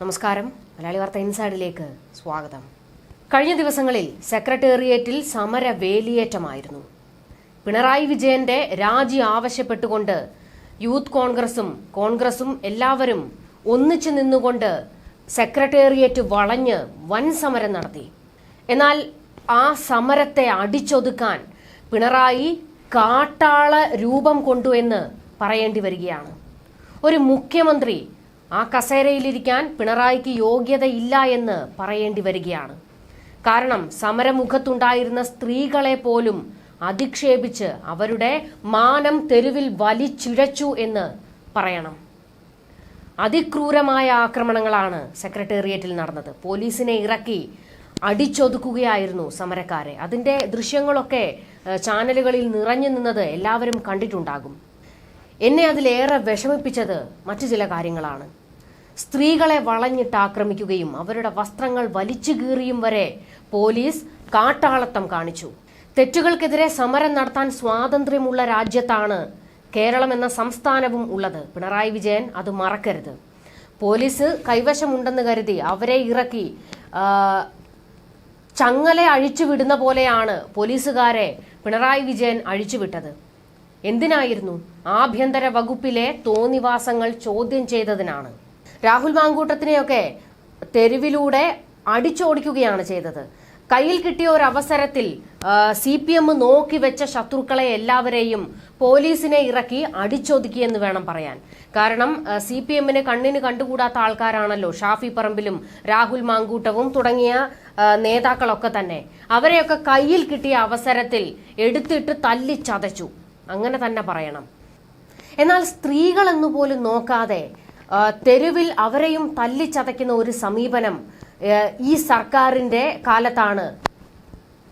നമസ്കാരം. മലയാളി വാർത്ത ഇൻസൈഡിലേക്ക് സ്വാഗതം. കഴിഞ്ഞ ദിവസങ്ങളിൽ സെക്രട്ടേറിയറ്റിൽ സമര വേലിയേറ്റമായിരുന്നു പിണറായി വിജയന്റെ രാജി ആവശ്യപ്പെട്ടുകൊണ്ട് യൂത്ത് കോൺഗ്രസും കോൺഗ്രസും എല്ലാവരും ഒന്നിച്ചു നിന്നുകൊണ്ട് സെക്രട്ടേറിയറ്റ് വളഞ്ഞ് വൻ സമരം നടത്തി. എന്നാൽ ആ സമരത്തെ അടിച്ചൊതുക്കാൻ പിണറായി കാട്ടാള രൂപം കൊണ്ടുവെന്ന് പറയേണ്ടി വരികയാണ്. ഒരു മുഖ്യമന്ത്രി ആ കസേരയിലിരിക്കാൻ പിണറായിക്ക് യോഗ്യതയില്ല എന്ന് പറയേണ്ടി വരികയാണ്. കാരണം സമരമുഖത്തുണ്ടായിരുന്ന സ്ത്രീകളെ പോലും അധിക്ഷേപിച്ച് അവരുടെ മാനം തെരുവിൽ വലിച്ചിഴച്ചു എന്ന് പറയണം. അതിക്രൂരമായ ആക്രമണങ്ങളാണ് സെക്രട്ടേറിയറ്റിൽ നടന്നത്. പോലീസിനെ ഇറക്കി അടിച്ചൊതുക്കുകയായിരുന്നു സമരക്കാരെ. അതിന്റെ ദൃശ്യങ്ങളൊക്കെ ചാനലുകളിൽ നിറഞ്ഞു നിന്നത് എല്ലാവരും കണ്ടിട്ടുണ്ടാകും. എന്നെ അതിലേറെ വിഷമിപ്പിച്ചത് മറ്റു ചില കാര്യങ്ങളാണ്. സ്ത്രീകളെ വളഞ്ഞിട്ട് ആക്രമിക്കുകയും അവരുടെ വസ്ത്രങ്ങൾ വലിച്ചു കീറിയും വരെ പോലീസ് കാട്ടാളത്തം കാണിച്ചു. തെറ്റുകൾക്കെതിരെ സമരം നടത്താൻ സ്വാതന്ത്ര്യമുള്ള രാജ്യത്താണ് കേരളം എന്ന സംസ്ഥാനവും ഉള്ളത്. പിണറായി വിജയൻ അത് മറക്കരുത്. പോലീസ് കൈവശമുണ്ടെന്ന് കരുതി അവരെ ഇറക്കി ചങ്ങലെ അഴിച്ചുവിടുന്ന പോലെയാണ് പോലീസുകാരെ പിണറായി വിജയൻ അഴിച്ചുവിട്ടത്. എന്തിനായിരുന്നു ആഭ്യന്തര വകുപ്പിലെ തോന്നിവാസങ്ങൾ ചോദ്യം ചെയ്തതിനാണ്? രാഹുൽ മാങ്കൂട്ടത്തിനെയൊക്കെ തെരുവിലൂടെ അടിച്ചോടിക്കുകയാണ് ചെയ്തത്. കയ്യിൽ കിട്ടിയ ഒരു അവസരത്തിൽ സി പി എം നോക്കി വെച്ച ശത്രുക്കളെ എല്ലാവരെയും പോലീസിനെ ഇറക്കി അടിച്ചൊതുക്കിയെന്ന് വേണം പറയാൻ. കാരണം സി പി എമ്മിന് കണ്ണിന് കണ്ടുകൂടാത്ത ആൾക്കാരാണല്ലോ ഷാഫി പറമ്പിലും രാഹുൽ മാങ്കൂട്ടവും തുടങ്ങിയ നേതാക്കളൊക്കെ തന്നെ. അവരെയൊക്കെ കയ്യിൽ കിട്ടിയ അവസരത്തിൽ എടുത്തിട്ട് തല്ലിച്ചതച്ചു. അങ്ങനെ തന്നെ പറയണം. എന്നാൽ സ്ത്രീകൾ എന്നുപോലും നോക്കാതെ തെരുവിൽ അവരെയും തല്ലിച്ചതയ്ക്കുന്ന ഒരു സമീപനം ഈ സർക്കാരിന്റെ കാലത്താണ്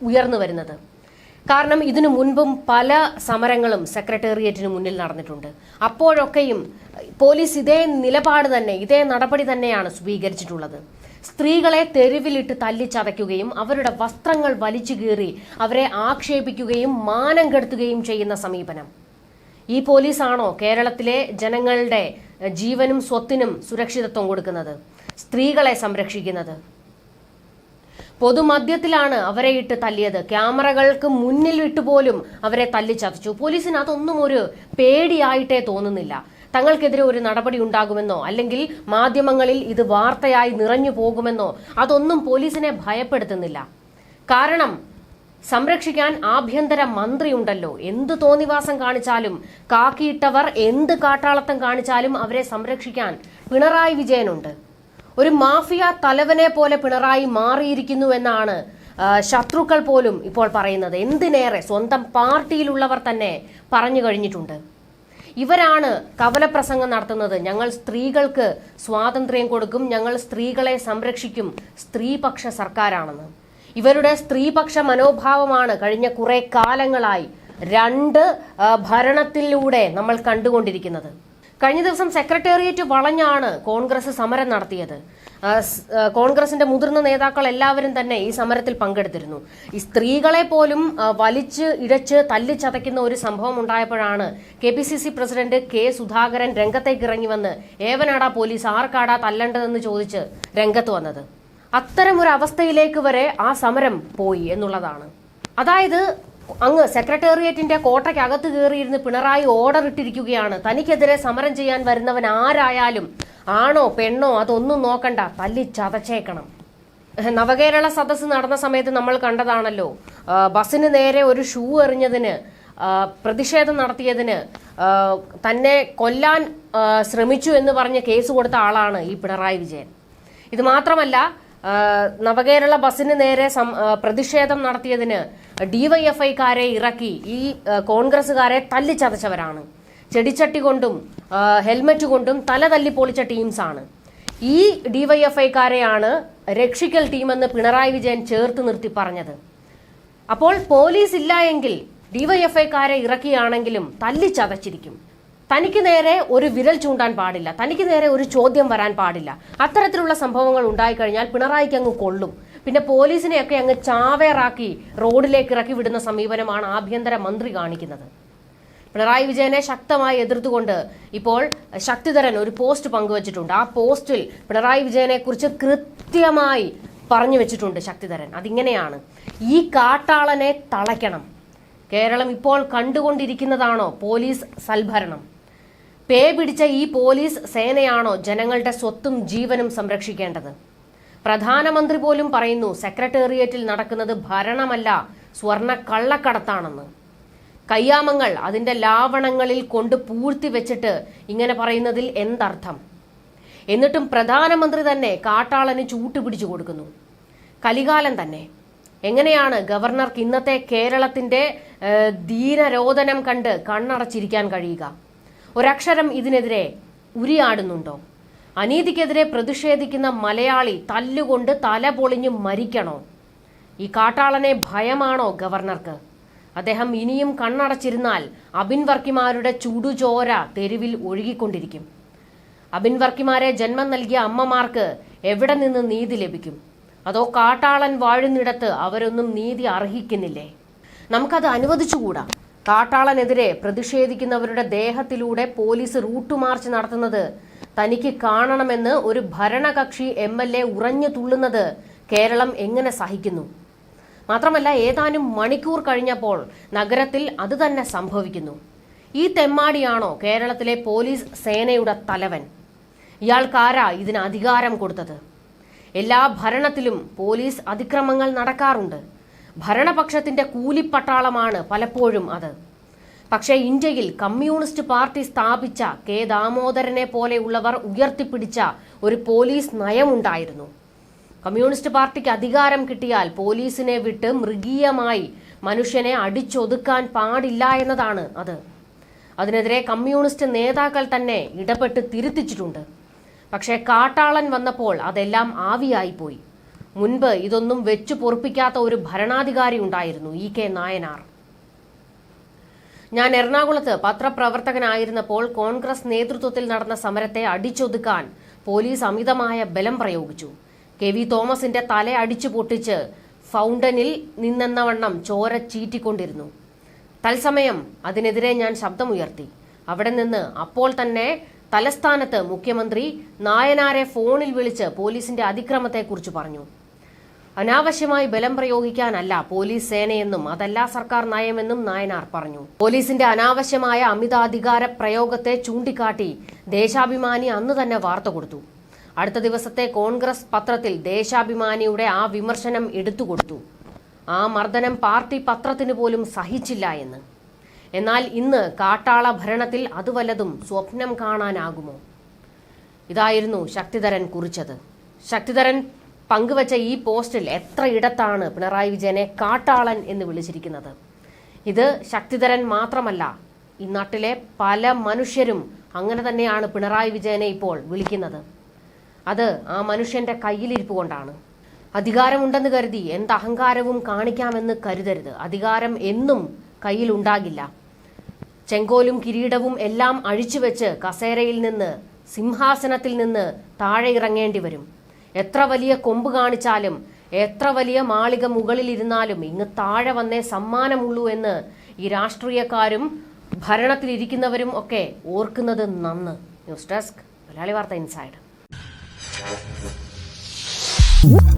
ഉയർന്നു വരുന്നത്. കാരണം ഇതിനു മുൻപും പല സമരങ്ങളും സെക്രട്ടേറിയറ്റിന് മുന്നിൽ നടന്നിട്ടുണ്ട്. അപ്പോഴൊക്കെയും പോലീസ് ഇതേ നിലപാട് തന്നെ ഇതേ നടപടി തന്നെയാണ് സ്വീകരിച്ചിട്ടുള്ളത്. സ്ത്രീകളെ തെരുവിലിട്ട് തല്ലിച്ചതയ്ക്കുകയും അവരുടെ വസ്ത്രങ്ങൾ വലിച്ചു കീറി അവരെ ആക്ഷേപിക്കുകയും മാനം കെടുത്തുകയും ചെയ്യുന്ന സമീപനം. ഈ പോലീസാണോ കേരളത്തിലെ ജനങ്ങളുടെ ജീവനും സ്വത്തിനും സുരക്ഷിതത്വം കൊടുക്കുന്നത്? സ്ത്രീകളെ സംരക്ഷിക്കുന്നത്? പൊതുമധ്യത്തിലാണ് അവരെ ഇട്ട് തല്ലിയത്. ക്യാമറകൾക്ക് മുന്നിൽ ഇട്ടുപോലും അവരെ തല്ലിച്ചതച്ചു. പോലീസിന് അതൊന്നും ഒരു പേടിയായിട്ടേ തോന്നുന്നില്ല. തങ്ങൾക്കെതിരെ ഒരു നടപടി ഉണ്ടാകുമെന്നോ അല്ലെങ്കിൽ മാധ്യമങ്ങളിൽ ഇത് വാർത്തയായി നിറഞ്ഞു പോകുമെന്നോ അതൊന്നും പോലീസിനെ ഭയപ്പെടുത്തുന്നില്ല. കാരണം സംരക്ഷിക്കാൻ ആഭ്യന്തര മന്ത്രി ഉണ്ടല്ലോ എന്ത് തോന്നിവാസം കാണിച്ചാലും കാക്കിയിട്ടവർ എന്ത് കാട്ടാളത്തം കാണിച്ചാലും അവരെ സംരക്ഷിക്കാൻ പിണറായി വിജയനുണ്ട്. ഒരു മാഫിയ തലവനെ പോലെ പിണറായി മാറിയിരിക്കുന്നു എന്നാണ് ശത്രുക്കൾ പോലും ഇപ്പോൾ പറയുന്നത്. എന്തിനേറെ സ്വന്തം പാർട്ടിയിലുള്ളവർ തന്നെ പറഞ്ഞു കഴിഞ്ഞിട്ടുണ്ട്. ഇവരാണ് കവലപ്രസംഗം നടത്തുന്നത്. ഞങ്ങൾ സ്ത്രീകൾക്ക് സ്വാതന്ത്ര്യം കൊടുക്കും. ഞങ്ങൾ സ്ത്രീകളെ സംരക്ഷിക്കും. സ്ത്രീപക്ഷ സർക്കാരാണെന്ന്. ഇവരുടെ സ്ത്രീപക്ഷ മനോഭാവമാണ് കഴിഞ്ഞ കുറെ കാലങ്ങളായി രണ്ട് ഭരണത്തിലൂടെ നമ്മൾ കണ്ടുകൊണ്ടിരിക്കുന്നത്. കഴിഞ്ഞ ദിവസം സെക്രട്ടേറിയറ്റ് വളഞ്ഞാണ് കോൺഗ്രസ് സമരം നടത്തിയത്. കോൺഗ്രസിന്റെ മുതിർന്ന നേതാക്കൾ എല്ലാവരും തന്നെ ഈ സമരത്തിൽ പങ്കെടുത്തിരുന്നു. ഈ സ്ത്രീകളെ പോലും വലിച്ച് ഇഴച്ച് തല്ലിച്ചതയ്ക്കുന്ന ഒരു സംഭവം ഉണ്ടായപ്പോഴാണ് K P C C president K Sudhakaran രംഗത്തേക്ക് ഇറങ്ങി വന്ന് ഏവനാടാ പോലീസ് ആർക്കാടാ തല്ലേണ്ടതെന്ന് ചോദിച്ച് രംഗത്ത് വന്നത്? അത്തരം ഒരു അവസ്ഥയിലേക്ക് വരെ ആ സമരം പോയി എന്നുള്ളതാണ്. അതായത് അങ്ങ് സെക്രട്ടേറിയറ്റിന്റെ കോട്ടയ്ക്കകത്ത് കയറിയിരുന്ന് പിണറായി ഓർഡർ ഇട്ടിരിക്കുകയാണ്. തനിക്കെതിരെ സമരം ചെയ്യാൻ വരുന്നവൻ ആരായാലും ആണോ പെണ്ണോ അതൊന്നും നോക്കണ്ട. തല്ലി ചതച്ചേക്കണം. നവകേരള സദസ് നടന്ന സമയത്ത് നമ്മൾ കണ്ടതാണല്ലോ ബസ്സിന് നേരെ ഒരു ഷൂ എറിഞ്ഞതിന് പ്രതിഷേധം നടത്തിയതിന് തന്നെ കൊല്ലാൻ ശ്രമിച്ചു എന്ന് പറഞ്ഞ് കേസ് കൊടുത്ത ആളാണ് ഈ പിണറായി വിജയൻ. ഇത് മാത്രമല്ല നവകേരള ബസ്സിന് നേരെ പ്രതിഷേധം നടത്തിയതിന് ഡിവൈഎഫ്ഐക്കാരെ ഇറക്കി ഈ കോൺഗ്രസ്സുകാരെ തല്ലിച്ചതച്ചവരാണ്. ചെടിച്ചട്ടി കൊണ്ടും ഹെൽമറ്റ് കൊണ്ടും തല തല്ലി പൊളിച്ച ടീംസാണ് ഈ ഡിവൈഎഫ്ഐക്കാരെയാണ് രക്ഷിക്കൽ ടീമെന്ന് പിണറായി വിജയൻ ചേർത്ത് നിർത്തി പറഞ്ഞത്. അപ്പോൾ പോലീസ് ഇല്ല എങ്കിൽ ഡിവൈഎഫ്ഐക്കാരെ ഇറക്കിയാണെങ്കിലും തല്ലിച്ചതച്ചിരിക്കും തനിക്ക് നേരെ ഒരു വിരൽ ചൂണ്ടാൻ പാടില്ല. തനിക്ക് നേരെ ഒരു ചോദ്യം വരാൻ പാടില്ല. അത്തരത്തിലുള്ള സംഭവങ്ങൾ ഉണ്ടായിക്കഴിഞ്ഞാൽ പിണറായിക്ക് അങ്ങ് കൊള്ളും. പിന്നെ പോലീസിനെയൊക്കെ അങ്ങ് ചാവേറാക്കി റോഡിലേക്ക് ഇറക്കി വിടുന്ന സമീപനമാണ് ആഭ്യന്തര മന്ത്രി കാണിക്കുന്നത്. പിണറായി വിജയനെ ശക്തമായി എതിർത്തുകൊണ്ട് ഇപ്പോൾ ശക്തിധരൻ ഒരു പോസ്റ്റ് പങ്കുവച്ചിട്ടുണ്ട്. ആ പോസ്റ്റിൽ പിണറായി വിജയനെ കുറിച്ച് കൃത്യമായി പറഞ്ഞു വെച്ചിട്ടുണ്ട് ശക്തിധരൻ. അതിങ്ങനെയാണ്. ഈ കാട്ടാളനെ തളയ്ക്കണം. കേരളം ഇപ്പോൾ കണ്ടുകൊണ്ടിരിക്കുന്നതാണോ പോലീസ് സൽഭരണം? പേ പിടിച്ച ഈ പോലീസ് സേനയാണോ ജനങ്ങളുടെ സ്വത്തും ജീവനും സംരക്ഷിക്കേണ്ടത്? പ്രധാനമന്ത്രി പോലും പറയുന്നു സെക്രട്ടേറിയറ്റിൽ നടക്കുന്നത് ഭരണമല്ല സ്വർണ കള്ളക്കടത്താണെന്ന് കയ്യാമങ്ങൾ അതിന്റെ ലാവണങ്ങളിൽ കൊണ്ട് പൂഴ്ത്തി വെച്ചിട്ട് ഇങ്ങനെ പറയുന്നതിൽ എന്തർത്ഥം? എന്നിട്ടും പ്രധാനമന്ത്രി തന്നെ കാട്ടാളന് ചൂട്ടുപിടിച്ചു കൊടുക്കുന്നു. കലികാലം തന്നെ. എങ്ങനെയാണ് ഗവർണർക്ക് ഇന്നത്തെ കേരളത്തിന്റെ ഏഹ്, ദീനരോദനം കണ്ട് കണ്ണടച്ചിരിക്കാൻ കഴിയുക? ഒരക്ഷരം ഇതിനെതിരെ ഉരിയാടുന്നുണ്ടോ? അനീതിക്കെതിരെ പ്രതിഷേധിക്കുന്ന മലയാളി തല്ലുകൊണ്ട് തല പൊളിഞ്ഞു മരിക്കണോ? ഈ കാട്ടാളനെ ഭയമാണോ ഗവർണർക്ക്? അദ്ദേഹം ഇനിയും കണ്ണടച്ചിരുന്നാൽ അബിൻ വർക്കിമാരുടെ ചൂടുചോര തെരുവിൽ ഒഴുകിക്കൊണ്ടിരിക്കും. അബിൻ വർക്കിമാരെ ജന്മം നൽകിയ അമ്മമാർക്ക് എവിടെ നിന്ന് നീതി ലഭിക്കും? അതോ കാട്ടാളൻ വാഴുന്നിടത്ത് അവരൊന്നും നീതി അർഹിക്കുന്നില്ലേ? നമുക്കത് അനുവദിച്ചുകൂടാ. കാട്ടാളനെതിരെ പ്രതിഷേധിക്കുന്നവരുടെ ദേഹത്തിലൂടെ പോലീസ് റൂട്ട് മാർച്ച് നടത്തുന്നത് തനിക്ക് കാണണമെന്ന് ഒരു ഭരണകക്ഷി എം എൽ എ ഉറഞ്ഞു തുള്ളുന്നത് കേരളം എങ്ങനെ സഹിക്കുന്നു? മാത്രമല്ല ഏതാനും മണിക്കൂർ കഴിഞ്ഞപ്പോൾ നഗരത്തിൽ അത് തന്നെ സംഭവിക്കുന്നു. ഈ തെമ്മാടിയാണോ കേരളത്തിലെ പോലീസ് സേനയുടെ തലവൻ? ഇയാൾക്കാരാ ഇതിന് അധികാരം കൊടുത്തത്? എല്ലാ ഭരണത്തിലും പോലീസ് അതിക്രമങ്ങൾ നടക്കാറുണ്ട്. ഭരണപക്ഷത്തിന്റെ കൂലിപ്പട്ടാളമാണ് പലപ്പോഴും അത്. പക്ഷേ ഇന്ത്യയിൽ കമ്മ്യൂണിസ്റ്റ് പാർട്ടി സ്ഥാപിച്ച കെ ദാമോദരനെ പോലെയുള്ളവർ ഉയർത്തിപ്പിടിച്ച ഒരു പോലീസ് നയമുണ്ടായിരുന്നു. കമ്മ്യൂണിസ്റ്റ് പാർട്ടിക്ക് അധികാരം കിട്ടിയാൽ പോലീസിനെ വിട്ട് മൃഗീയമായി മനുഷ്യനെ അടിച്ചൊതുക്കാൻ പാടില്ല എന്നതാണ് അത്. അതിനെതിരെ കമ്മ്യൂണിസ്റ്റ് നേതാക്കൾ തന്നെ ഇടപെട്ട് തിരുത്തിച്ചിട്ടുണ്ട്. പക്ഷേ കാട്ടാളൻ വന്നപ്പോൾ അതെല്ലാം ആവിയായിപ്പോയി. മുൻപ് ഇതൊന്നും വെച്ചു പൊറുപ്പിക്കാത്ത ഒരു ഭരണാധികാരി ഉണ്ടായിരുന്നു ഇ കെ നായനാർ. ഞാൻ എറണാകുളത്ത് പത്രപ്രവർത്തകനായിരുന്നപ്പോൾ കോൺഗ്രസ് നേതൃത്വത്തിൽ നടന്ന സമരത്തെ അടിച്ചൊതുക്കാൻ പോലീസ് അമിതമായ ബലം പ്രയോഗിച്ചു. കെ വി തോമസിന്റെ തല അടിച്ചു പൊട്ടിച്ച് ഫൗണ്ടനിൽ നിന്നെന്നവണ്ണം ചോര ചീറ്റിക്കൊണ്ടിരുന്നു. തത്സമയം അതിനെതിരെ ഞാൻ ശബ്ദമുയർത്തി. അവിടെ നിന്ന് അപ്പോൾ തന്നെ തലസ്ഥാനത്ത് മുഖ്യമന്ത്രി നായനാരെ ഫോണിൽ വിളിച്ച് പോലീസിന്റെ അതിക്രമത്തെക്കുറിച്ച് പറഞ്ഞു. അനാവശ്യമായി ബലം പ്രയോഗിക്കാനല്ല പോലീസ് സേനയെന്നും അതല്ല സർക്കാർ നയമെന്നും നായനാർ പറഞ്ഞു. പോലീസിന്റെ അനാവശ്യമായ അമിതാധികാര പ്രയോഗത്തെ ചൂണ്ടിക്കാട്ടി ദേശാഭിമാനി അന്ന് തന്നെ വാർത്ത കൊടുത്തു. അടുത്ത ദിവസത്തെ കോൺഗ്രസ് പത്രത്തിൽ ദേശാഭിമാനിയുടെ ആ വിമർശനം എടുത്തുകൊടുത്തു. ആ മർദ്ദനം പാർട്ടി പത്രത്തിന് പോലും സഹിച്ചില്ല എന്ന്. എന്നാൽ ഇന്ന് കാട്ടാള ഭരണത്തിൽ അത് വല്ലതും സ്വപ്നം കാണാനാകുമോ? ഇതായിരുന്നു ശക്തിധരൻ കുറിച്ചത്. ശക്തിധരൻ പങ്കുവച്ച ഈ പോസ്റ്റിൽ എത്ര ഇടത്താണ് പിണറായി വിജയനെ കാട്ടാളൻ എന്ന് വിളിച്ചിരിക്കുന്നത്? ഇത് ശക്തിധരൻ മാത്രമല്ല ഈ നാട്ടിലെ പല മനുഷ്യരും അങ്ങനെ തന്നെയാണ് പിണറായി വിജയനെ ഇപ്പോൾ വിളിക്കുന്നത്. അത് ആ മനുഷ്യന്റെ കയ്യിലിരിപ്പ് കൊണ്ടാണ്. അധികാരമുണ്ടെന്ന് കരുതി എന്ത് അഹങ്കാരവും കാണിക്കാമെന്ന് കരുതരുത്. അധികാരം എന്നും കയ്യിലുണ്ടാകില്ല ചെങ്കോലും കിരീടവും എല്ലാം അഴിച്ചുവെച്ച് കസേരയിൽ നിന്ന് സിംഹാസനത്തിൽ നിന്ന് താഴെ ഇറങ്ങേണ്ടി വരും. എത്ര വലിയ കൊമ്പ് കാണിച്ചാലും എത്ര വലിയ മാളിക മുകളിലിരുന്നാലും ഇങ്ങ് താഴെ വന്നേ സമ്മാനമുള്ളൂ എന്ന് ഈ രാഷ്ട്രീയക്കാരും ഭരണത്തിലിരിക്കുന്നവരും ഒക്കെ ഓർക്കുന്നത് നന്ന്. ന്യൂസ് ഡെസ്ക് മലയാളി വാർത്ത ഇൻസൈഡ്. Whoop.